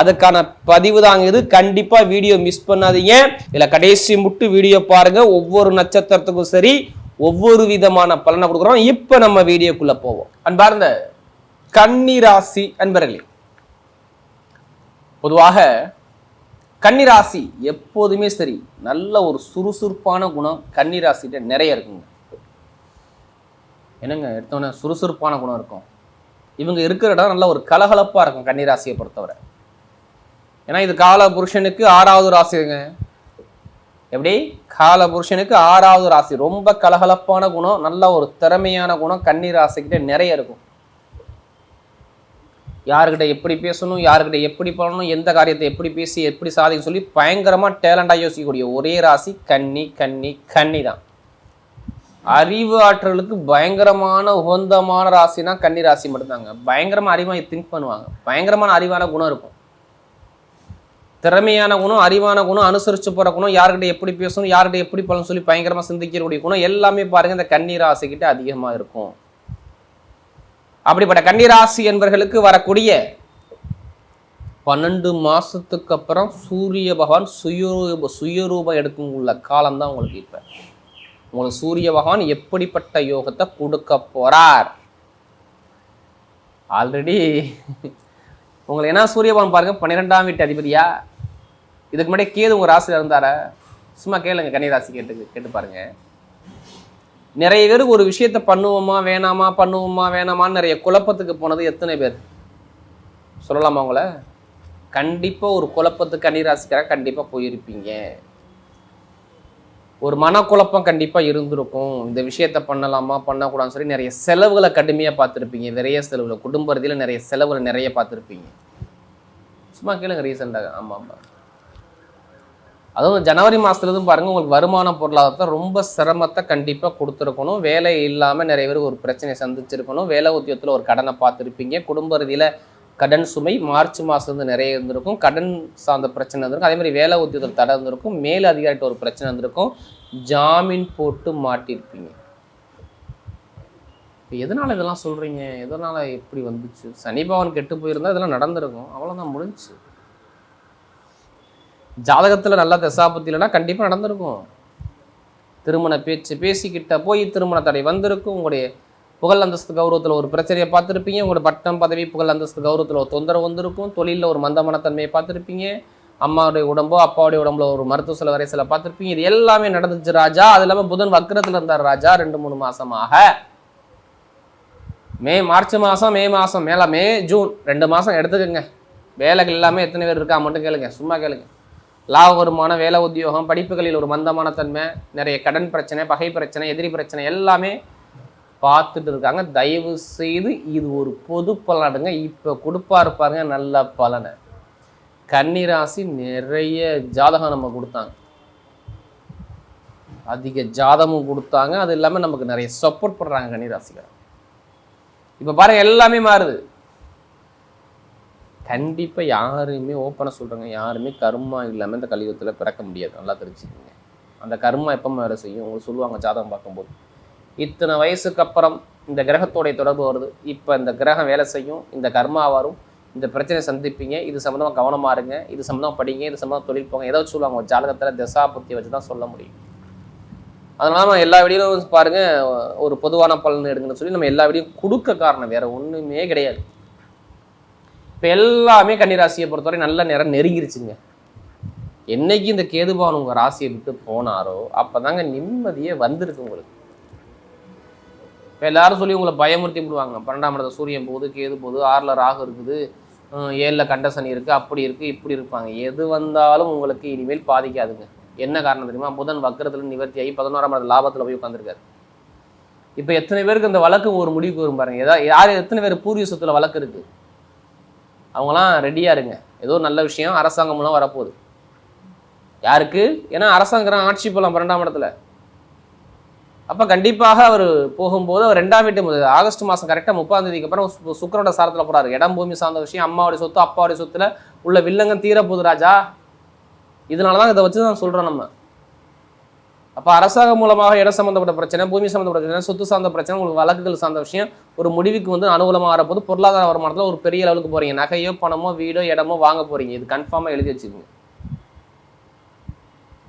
அதுக்கான பதிவு தாங்க இது. கண்டிப்பா வீடியோ மிஸ் பண்ணாதீங்க. இதுல கடைசி முட்டு வீடியோ பாருங்க. ஒவ்வொரு நட்சத்திரத்துக்கும் சரி ஒவ்வொரு விதமான பலனை கொடுக்குறோம். இப்ப நம்ம வீடியோக்குள்ள போவோம். அன்பார்ந்த கன்னிராசி அன்பர்களே பொதுவாக கன்னிராசி எப்போதுமே சரி நல்ல ஒரு சுறுசுறுப்பான குணம் கன்னிராசிகிட்ட நிறைய இருக்குங்க. என்னங்க எடுத்தோன்னே சுறுசுறுப்பான குணம் இருக்கும். இவங்க இருக்கிற இடம் நல்ல ஒரு கலகலப்பாக இருக்கும் கன்னிராசியை பொறுத்தவரை. ஏன்னா இது கால புருஷனுக்கு ஆறாவது ராசிங்க. எப்படி? கால புருஷனுக்கு ஆறாவது ராசி. ரொம்ப கலகலப்பான குணம் நல்ல ஒரு திறமையான குணம் கன்னி ராசிக்கிட்ட நிறைய இருக்கும். யாருக்கிட்ட எப்படி பேசணும் யாருக்கிட்ட எப்படி பண்ணணும் எந்த காரியத்தை எப்படி பேசி எப்படி சாதிக்க சொல்லி பயங்கரமாக டேலண்டாக யோசிக்கக்கூடிய ஒரே ராசி கன்னி கன்னி கன்னி தான். அறிவு ஆற்றலுக்கு பயங்கரமான உகந்தமான ராசினா கன்னி ராசி மட்டும்தாங்க. பயங்கரமாக அறிவாக திங்க் பண்ணுவாங்க. பயங்கரமான அறிவான குணம் இருக்கும். திறமையான குணம் அறிவான குணம் அனுசரித்து போகிற குணம் யார்கிட்ட எப்படி பேசணும் யார்கிட்ட எப்படி பலன் சொல்லி பயங்கரமாக சிந்திக்கக்கூடிய குணம் எல்லாமே பாருங்கள் இந்த கண்ணீராசிக்கிட்ட அதிகமாக இருக்கும். அப்படிப்பட்ட கன்னிராசி என்பவர்களுக்கு வரக்கூடிய பன்னெண்டு மாதத்துக்கு அப்புறம் சூரிய பகவான் சுயரூப சுயரூபம் எடுக்கும் உள்ள காலம்தான் உங்களுக்கு இப்போ. உங்களுக்கு சூரிய பகவான் எப்படிப்பட்ட யோகத்தை கொடுக்க போகிறார் ஆல்ரெடி உங்களை என்ன சூரிய பகவான் பாருங்க பன்னிரெண்டாம் வீட்டு அதிபதியா? இதுக்கு முன்னாடி கேது உங்கள் ராசியில் இருந்தாரா? சும்மா கேளுங்க கன்னிராசி கேட்டு கேட்டு பாருங்க. நிறைய பேர் ஒரு விஷயத்த பண்ணுவோமா வேணாமா பண்ணுவோமா வேணாமான்னு நிறைய குழப்பத்துக்கு போனது எத்தனை பேர்? சொல்லலாமா உங்களை? கண்டிப்பாக ஒரு குழப்பத்துக்கு கன்னிராசிக்காக கண்டிப்பாக போயிருப்பீங்க. ஒரு மனக்குழப்பம் கண்டிப்பாக இருந்திருக்கும். இந்த விஷயத்த பண்ணலாமா பண்ணக்கூடாதுன்னு சொல்லி நிறைய செலவுகளை கடுமையாக பார்த்துருப்பீங்க. நிறைய செலவில் குடும்ப ரீதியில் நிறைய செலவுகளை நிறைய பார்த்துருப்பீங்க. சும்மா கேளுங்க ரீசெண்டாக ஆமாம் ஆமாம் அதுவும் ஜனவரி மாதத்துலேருந்து பாருங்கள் உங்களுக்கு வருமான பொருளாதாரத்தை ரொம்ப சிரமத்தை கண்டிப்பாக கொடுத்துருக்கணும். வேலை இல்லாமல் நிறைய பேர் ஒரு பிரச்சனையை சந்திச்சிருக்கணும். வேலை உத்தியோகத்தில் ஒரு கடனை பார்த்துருப்பீங்க. குடும்ப ரீதியில் கடன் சுமை மார்ச் மாதத்துலேருந்து நிறைய இருந்திருக்கும். கடன் சார்ந்த பிரச்சனை இருந்திருக்கும். அதே மாதிரி வேலை உத்தியோகத்தில் தடை இருந்திருக்கும். மேல் அதிகாரிட்ட ஒரு பிரச்சனை இருந்திருக்கும். ஜாமீன் போட்டு மாட்டியிருப்பீங்க இப்போ எதனால் இதெல்லாம் சொல்கிறீங்க எதனால் எப்படி வந்துச்சு? சனி பவன் கெட்டு போயிருந்தால் இதெல்லாம் நடந்திருக்கும். அவ்வளோதான் முடிஞ்சுச்சு ஜாதகத்தில் நல்ல தசாபத்தி இல்லைன்னா கண்டிப்பாக நடந்திருக்கும். திருமண பேச்சு பேசிக்கிட்ட போய் திருமண தடை வந்திருக்கும். உங்களுடைய புகழ் அந்தஸ்து கௌரவத்தில் ஒரு பிரச்சனையை பார்த்துருப்பீங்க. உங்களோட பட்டம் பதவி புகழ் அந்தஸ்து கௌரவத்தில் ஒரு தொந்தரவு வந்திருக்கும். தொழிலில் ஒரு மந்தமனத்தன்மையை பார்த்துருப்பீங்க. அம்மாவுடைய உடம்போ அப்பாவுடைய உடம்புல ஒரு மருத்துவ செலவு வரை சில பார்த்துருப்பீங்க. இது எல்லாமே நடந்துச்சு ராஜா. அது இல்லாமல் புதன் வக்கரத்தில் இருந்தார் ராஜா ரெண்டு மூணு மாசமாக. மே மார்ச் மாதம் மே மாதம் மேலே மே ஜூன் ரெண்டு மாதம் எடுத்துக்கோங்க. வேலைகள் எல்லாமே எத்தனை பேர் இருக்கா மட்டும் கேளுங்க. சும்மா கேளுங்க. லாப வருமானம் வேலை உத்தியோகம் படிப்புகளில் ஒரு மந்தமான தன்மை நிறைய கடன் பிரச்சனை பகை பிரச்சனை எதிரி பிரச்சனை எல்லாமே பார்த்துட்டு இருக்காங்க. தயவு செய்து இது ஒரு பொது பலனுங்க இப்போ கொடுப்பா இருப்பாருங்க நல்ல பலனை. கன்னிராசி நிறைய ஜாதகம் நம்ம கொடுத்தாங்க. அதிக ஜாதகமும் கொடுத்தாங்க. அது இல்லாமல் நமக்கு நிறைய சப்போர்ட் பண்ணுறாங்க கன்னிராசிக்காரங்க. இப்போ பாருங்கள் எல்லாமே மாறுது. கண்டிப்பாக யாருமே ஓப்பனாக சொல்கிறேங்க யாருமே கர்மா இல்லாமல் இந்த கலியுகத்தில் பிறக்க முடியாது. நல்லா தெரிஞ்சுக்கோங்க. அந்த கர்மா எப்போ வேலை செய்யும்? உங்களுக்கு சொல்லுவாங்க ஜாதகம் பார்க்கும்போது. இத்தனை வயசுக்கு அப்புறம் இந்த கிரகத்தோடைய தொடர்பு வருது. இப்போ இந்த கிரகம் வேலை செய்யும். இந்த கர்மா வரும். இந்த பிரச்சனை சந்திப்பீங்க. இது சம்மந்தமாக கவனமாக இருங்க. இது சம்மந்தமாக படிங்க. இது சம்மந்தமாக தொழில் போங்க. ஏதோ சொல்லுவாங்க. ஜாதகத்தில் தசாபுத்தியை வச்சு தான் சொல்ல முடியும். அதனால நம்ம எல்லா வீடியோவும் பாருங்கள் ஒரு பொதுவான பலன் எடுங்கன்னு சொல்லி நம்ம எல்லா வீடியும் கொடுக்க காரணம். வேறு ஒன்றுமே கிடையாது. இப்போ எல்லாமே கன்னிராசியை பொறுத்தவரை நல்ல நேரம் நெருங்கிருச்சுங்க. என்னைக்கு இந்த கேதுபான் உங்கள் ராசியை விட்டு போனாரோ அப்போதாங்க நிம்மதியே வந்திருக்கு உங்களுக்கு. இப்போ எல்லாரும் சொல்லி உங்களை பயமுறுத்தி விடுவாங்க. பன்னெண்டாம் இடத்துல சூரியன் போகுது கேது போகுது ஆறில் ராகு இருக்குது. ஏழில் கண்டசனி இருக்குது அப்படி இருக்குது இப்படி இருப்பாங்க. எது வந்தாலும் உங்களுக்கு இனிமேல் பாதிக்காதுங்க. என்ன காரணம் தெரியுமா? புதன் வக்கரத்தில் நிவர்த்தி ஆகி பதினோராம் இடத்துல லாபத்தில் போய் உட்காந்துருக்காரு இப்போ எத்தனை பேருக்கு இந்த வழக்கு ஒரு முடிவுக்கு வரும் பாருங்க. ஏதாவது யார் எத்தனை பேர் பூர்வீக வழக்கு இருக்குது அவங்களாம் ரெடியாக இருங்க. ஏதோ நல்ல விஷயம் அரசாங்கம் மூலம் வரப்போகுது. யாருக்கு? ஏன்னா அரசாங்கம் ஆட்சி போகலாம் பன்னெண்டாம் இடத்துல. அப்போ கண்டிப்பாக அவர் போகும்போது அவர் ரெண்டாம் வீட்டு ஆகஸ்ட் மாதம் கரெக்டாக முப்பாம் தேதிக்கு அப்புறம் சு- சாரத்தில் போகிறாரு இடம் பூமி சார்ந்த விஷயம் அம்மாவுடைய சொத்து அப்பாவுடைய சொத்துல உள்ள வில்லங்கம் தீரப்போகுது ராஜா. இதனால தான் இதை வச்சு தான் சொல்கிறோம் நம்ம. அப்போ அரசாங்கம் மூலமாக இடம் சம்மந்தப்பட்ட பிரச்சனை பூமி சம்மந்தப்பட்ட பிரச்சனை சொத்து சார்ந்த பிரச்சனை உங்களுக்கு வழக்குகள் சார்ந்த விஷயம் ஒரு முடிவுக்கு வந்து அனுகூலமாக வரப்போது பொருளாதார வருமானத்தில் ஒரு பெரிய லெவலுக்கு போகிறீங்க நகையோ பணமோ வீடோ இடமோ வாங்க போகிறீங்க இது கன்ஃபார்மாக எழுதி வச்சுக்கோங்க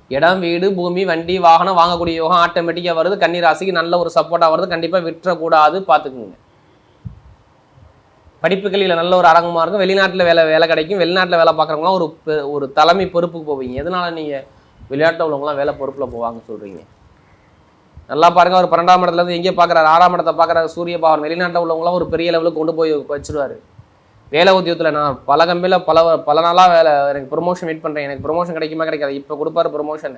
இடம் வீடு பூமி வண்டி வாகனம் வாங்கக்கூடிய யோகம் ஆட்டோமேட்டிக்காக வருது. கன்னிராசிக்கு நல்ல ஒரு சப்போர்ட்டாக வருது. கண்டிப்பாக விட்டுறக்கூடாது பார்த்துக்குங்க படிப்புகளில் நல்ல ஒரு அரங்கமாக இருக்கும். வெளிநாட்டில் வேலை வேலை கிடைக்கும். வெளிநாட்டில் வேலை பார்க்குறவங்களாம் ஒரு பெ- ஒரு தலைமை பொறுப்புக்கு போவீங்க. எதனால நீங்கள் வெளிநாட்டில் உள்ளவங்களாம் வேலை பொறுப்பில் போவாங்க சொல்கிறீங்க நல்லா பாருங்க ஒரு பன்னெண்டாம் இடத்துலேருந்து எங்கே பார்க்குறாரு ஆறாம் இடத்தை பார்க்குறாரு சூரிய பகவான். வெளிநாட்டில் உள்ளவங்களாம் ஒரு பெரிய லெவலுக்கு கொண்டு போய் வச்சுருவார். வேலை உத்தியோகத்தில் நான் பல கம்பெனியில் பல பல நாளாக வேலை எனக்கு ப்ரொமோஷன் வெயிட் பண்ணுறேன் எனக்கு ப்ரொமோஷன் கிடைக்குமா கிடைக்காது. இப்போ கொடுப்பாரு ப்ரொமோஷன்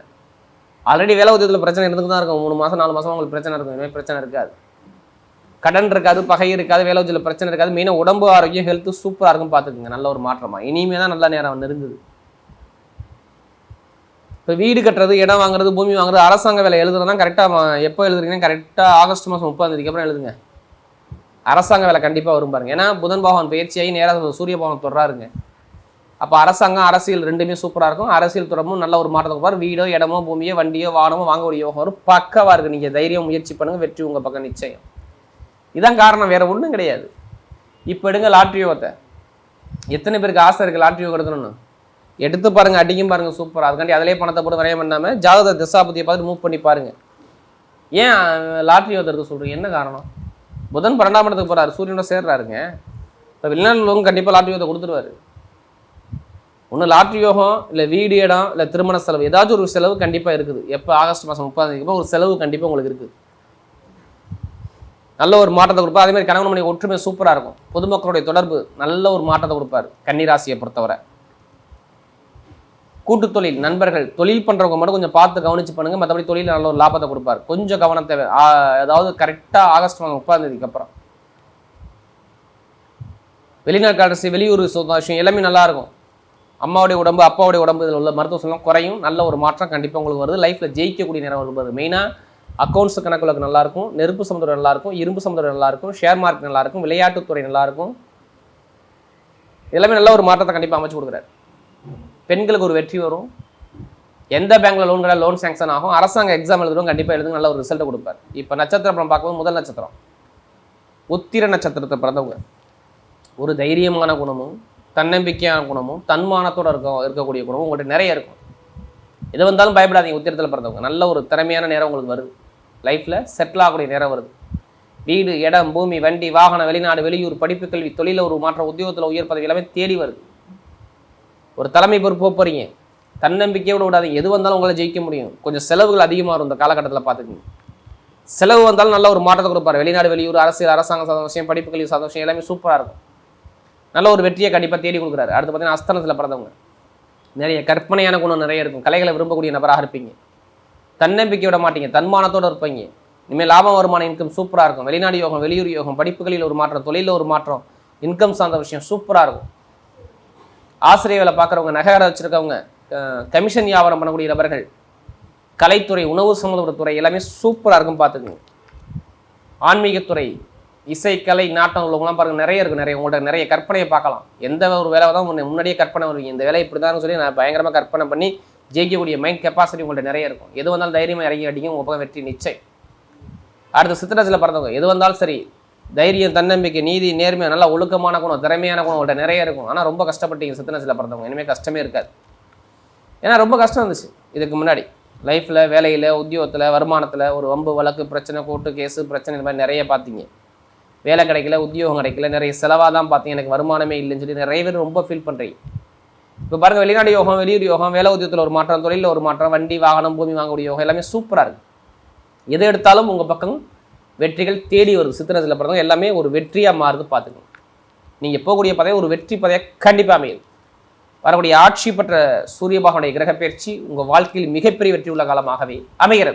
ஆல்ரெடி வேலை உத்தியோகத்தில் பிரச்சனை இருந்துக்கு தான் இருக்கும். மூணு மாதம் நாலு மாதம் உங்களுக்கு பிரச்சனை இருக்கும். இனிமேல் பிரச்சனை இருக்காது. கடன் இருக்காது பகை இருக்காது வேலை உத்தியோகத்தில் பிரச்சனை இருக்காது. மெயினாக உடம்பு ஆரோக்கியம் ஹெல்த்து சூப்பராக இருக்கும் பார்த்துக்குங்க. நல்ல ஒரு மாற்றமாக இனிமே தான் நல்ல நேரம் நெருங்குது. இப்போ வீடு கட்டுறது இடம் வாங்குறது பூமி வாங்குறது அரசாங்க வேலை எழுதுறதுனா கரெக்டாக எப்போ எழுதுறீங்கன்னா கரெக்டாக ஆகஸ்ட் மாதம் முப்பதாம் தேதிக்கு அப்புறம் எழுதுங்க. அரசாங்க வேலை கண்டிப்பாக வரும் பாருங்க. ஏன்னா புதன் பகவான் பயிற்சியாகி நேராக சூரிய பகவான் தொடராருங்க அப்போ அரசாங்கம் அரசியல் ரெண்டுமே சூப்பராக இருக்கும். அரசியல் துறமும் நல்ல ஒரு மாற்றத்துக்கு பாரு வீடோ இடமோ பூமியோ வண்டியோ வாகனமோ வாங்கக்கூடிய யோகம் வரும். பக்கவாக இருக்குது நீங்கள் தைரியம் முயற்சி பண்ணுங்கள் வெற்றி உங்கள் பக்கம் நிச்சயம். இதான் காரணம். வேறு ஒன்றும் கிடையாது. இப்போ எடுங்க லாட்ரி யோகத்தை. எத்தனை பேருக்கு ஆசை இருக்குது லாட்ரி யோகம் எடுக்கணும்னு? எடுத்து பாருங்க அடிக்கும் பாருங்க சூப்பர் அதுக்காண்டி அதிலே பணத்தை போட்டு விரயம் பண்ணாமல் ஜாதக திசாபதியை பார்த்து மூவ் பண்ணி பாருங்க. ஏன் லாட்ரி யோகத்தை சொல்கிறீங்க சொல்றீங்க? என்ன காரணம்? புதன் பன்னெண்டாம் இடத்துக்கு போறாரு சூரியனோட சேர்றாருங்க. இப்போ வெளிநாட்டில் உள்ளவங்க கண்டிப்பாக லாட்ரி யோகத்தை கொடுத்துருவாரு. ஒன்று லாட்ரி யோகம் இல்லை வீடு இடம் இல்லை திருமண செலவு ஏதாச்சும் ஒரு செலவு கண்டிப்பாக இருக்குது. எப்போ? ஆகஸ்ட் மாதம் முப்பதாம் தேதிக்கு ஒரு செலவு கண்டிப்பாக உங்களுக்கு இருக்குது நல்ல ஒரு மாற்றத்தை கொடுப்பார். அதே மாதிரி கணவன் மணி ஒற்றுமை சூப்பராக இருக்கும். பொதுமக்களுடைய தொடர்பு நல்ல ஒரு மாற்றத்தை கொடுப்பார். கன்னிராசியை பொறுத்தவரை. கூட்டு தொழில் நண்பர்கள் தொழில் பண்ணுறவங்க மட்டும் கொஞ்சம் பார்த்து கவனிச்சு பண்ணுங்கள் மற்றபடி தொழில் நல்ல ஒரு லாபத்தை கொடுப்பார். கொஞ்சம் கவனம் தேவை. அதாவது கரெக்டாக ஆகஸ்ட் மாதம் முப்பதாம் தேதிக்கு அப்புறம். வெளிநாட்டு அரசு வெளியூர் சொந்த எல்லாமே நல்லா இருக்கும். அம்மாவுடைய உடம்பு அப்பாவுடைய உடம்பு இதில் உள்ள மருத்துவ செலவு குறையும். நல்ல ஒரு மாற்றம் கண்டிப்பாக உங்களுக்கு வருது. லைஃப்பில் ஜெயிக்கக்கூடிய நேரம் வருவது மெயினாக அக்கௌண்ட்ஸ் கணக்குகளுக்கு நல்லாயிருக்கும் நெருப்பு சமுதாயம் நல்லாயிருக்கும் இரும்பு சமுதாயம் நல்லாயிருக்கும் ஷேர் மார்க்கெட் நல்லாயிருக்கும் விளையாட்டுத்துறை நல்லாயிருக்கும் எல்லாமே நல்ல ஒரு மாற்றத்தை கண்டிப்பாக அமைச்சு கொடுக்குறாரு. பெண்களுக்கு ஒரு வெற்றி வரும். எந்த பேங்க்ல லோன் கிடையாது லோன் சேங்ஷன் ஆகும். அரசாங்க எக்ஸாம் எழுதுறவங்க கண்டிப்பாக எழுதுங்க நல்ல ஒரு ரிசல்ட்டை கொடுப்பார். இப்போ நட்சத்திரம் படம் பார்க்கும்போது முதல் நட்சத்திரம். உத்திர நட்சத்திரத்தை பிறந்தவங்க. ஒரு தைரியமான குணமும் தன்னம்பிக்கையான குணமும் தன்மானத்தோட இருக்க இருக்கக்கூடிய குணமும் உங்கள்கிட்ட நிறைய இருக்கும். எது வந்தாலும் பயப்படாதீங்க உத்திரத்தில் பிறந்தவங்க. நல்ல ஒரு திறமையான நேரம் உங்களுக்கு வருது. லைஃப்பில் செட்டில் ஆகக்கூடிய நேரம் வருது. வீடு இடம் பூமி வண்டி வாகனம் வெளிநாடு வெளியூர் படிப்பு கல்வி தொழிலில் ஒரு மாற்றம் உத்தியோகத்தில் உயர் பதவி எல்லாமே தேடி வருது. ஒரு தலைமை பொறுப்பு போக தன்னம்பிக்கையோட விடாதீங்க. எது வந்தாலும் உங்களால் ஜெயிக்க முடியும். கொஞ்சம் செலவுகள் அதிகமாக இருக்கும் இந்த காலகட்டத்தில் பார்த்துக்கோங்க. செலவு வந்தாலும் நல்ல ஒரு மாற்றத்தை கொடுப்பார். வெளிநாடு வெளியூர் அரசியல் அரசாங்க சந்தோஷம் விஷயம் படிப்பு கல்வி சந்தோஷம் எல்லாமே சூப்பராக இருக்கும். நல்ல ஒரு வெற்றியை கண்டிப்பாக தேடி கொடுக்குறாரு. அடுத்து பார்த்தீங்கன்னா அஸ்தனத்தில் பிறந்தவங்க. நிறைய கற்பனையான குணம் நிறைய இருக்கும். கலைகளை விரும்பக்கூடிய நபராக இருப்பீங்க. தன்னம்பிக்கை விட மாட்டீங்க. தன்மானத்தோடு இருப்பீங்க. இனிமேல் லாபம் வருமான இன்கம் சூப்பராக இருக்கும். வெளிநாடு யோகம் வெளியூர் யோகம் படிப்புகளில் ஒரு மாற்றம் தொழிலில் ஒரு மாற்றம் இன்கம் சார்ந்த விஷயம் சூப்பராக இருக்கும். ஆசிரிய வேலை பார்க்குறவங்க நகர வச்சுருக்கவங்க கமிஷன் வியாபாரம் பண்ணக்கூடிய நபர்கள் கலைத்துறை உணவு சம்மந்தப்பட்ட துறை எல்லாமே சூப்பராக இருக்கும் பார்த்துக்குங்க. ஆன்மீகத்துறை இசைக்கலை நாட்டம் உள்ளவங்களாம் பாருங்கள் நிறைய இருக்குது நிறைய. உங்கள்கிட்ட நிறைய கற்பனையை பார்க்கலாம். எந்த ஒரு வேலை தான் முன்னாடியே கற்பனை வருவீங்க இந்த வேலை இப்படி தான் சொல்லி நான் பயங்கரமாக கற்பனை பண்ணி ஜெயிக்கக்கூடிய மைண்ட் கெப்பாசிட்டி உங்கள்கிட்ட நிறைய இருக்கும். எது வந்தாலும் தைரியமாக இறங்கி அடிங்க உங்கள் பக்கம் வெற்றி நிச்சயம். அடுத்து சித்திரத்தில் பிறந்தவங்க எது வந்தாலும் சரி தைரியம் தன்னம்பிக்கை நீதி நேர்மை நல்லா ஒழுக்கமான குணம் திறமையான குணம் அவங்கள்ட்ட நிறைய இருக்கும். ஆனால் ரொம்ப கஷ்டப்பட்டீங்க சித்திரத்தில் பிறந்தவங்க. இனிமேல் கஷ்டமே இருக்காது. ஏன்னா ரொம்ப கஷ்டம் இருந்துச்சு இதுக்கு முன்னாடி. லைஃப்பில் வேலையில் உத்தியோகத்தில் வருமானத்தில் ஒரு வம்பு வழக்கு பிரச்சனை கோர்ட்டு கேஸு பிரச்சனை இந்த மாதிரி நிறைய பார்த்தீங்க வேலை கிடைக்கல உத்தியோகம் கிடைக்கல நிறைய செலவாக தான் பார்த்தீங்க எனக்கு வருமானமே இல்லைன்னு சொல்லி நிறைய பேர் ரொம்ப ஃபீல் பண்ணுறீங்க இப்போ பாருங்கள் வெளிநாடு யோகம் வெளியூர் யோகம் வேலை உத்தியோகத்தில் ஒரு மாற்றம் தொழிலில் ஒரு மாற்றம் வண்டி வாகனம் பூமி வாங்கக்கூடிய யோகம் எல்லாமே சூப்பராக இருக்குது எது எடுத்தாலும் உங்கள் பக்கம் வெற்றிகள் தேடி வருது. சித்திரத்தில் பிறந்தவங்க எல்லாமே ஒரு வெற்றியாக மாறுது பார்த்துக்கணும். நீங்கள் போகக்கூடிய பதவி ஒரு வெற்றி பதவியாக கண்டிப்பாக அமையுது வரக்கூடிய ஆட்சி பெற்ற சூரிய பகவானுடைய கிரகப்பெயர்ச்சி உங்கள் வாழ்க்கையில் மிகப்பெரிய வெற்றி உள்ள காலமாகவே அமைகிறது.